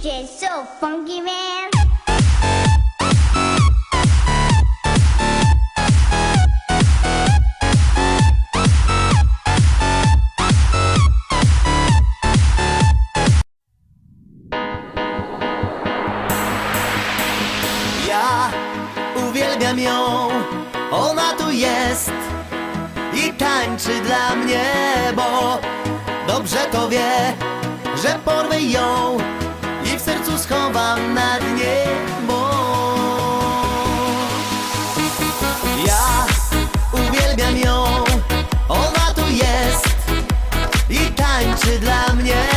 DJ so funky man. Ja uwielbiam ją, ona tu jest i tańczy dla mnie, bo dobrze to wie, że porwę ją sercu schowam na dnie, ja uwielbiam ją, ona tu jest i tańczy dla mnie,